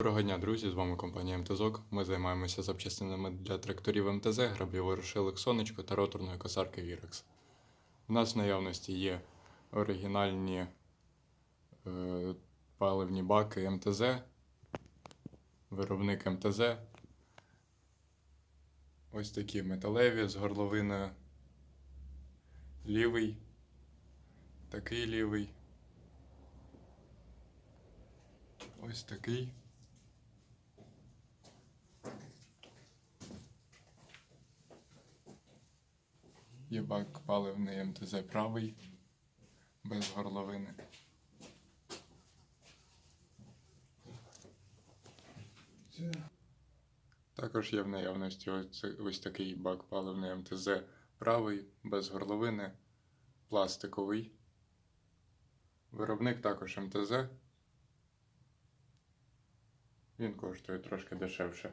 Доброго дня, друзі! З вами компанія МТЗОК. Ми займаємося запчастинами для тракторів МТЗ, граблівої рушилок Сонечко та роторної косарки Вірекс. У нас в наявності є оригінальні е, паливні баки МТЗ, виробник МТЗ. Ось такі металеві з горловиною. Лівий, такий лівий. Ось такий. Є бак паливний МТЗ правий, без горловини. Також є в наявності ось, ось такий бак паливний МТЗ правий, без горловини, пластиковий. Виробник також МТЗ. Він коштує трошки дешевше.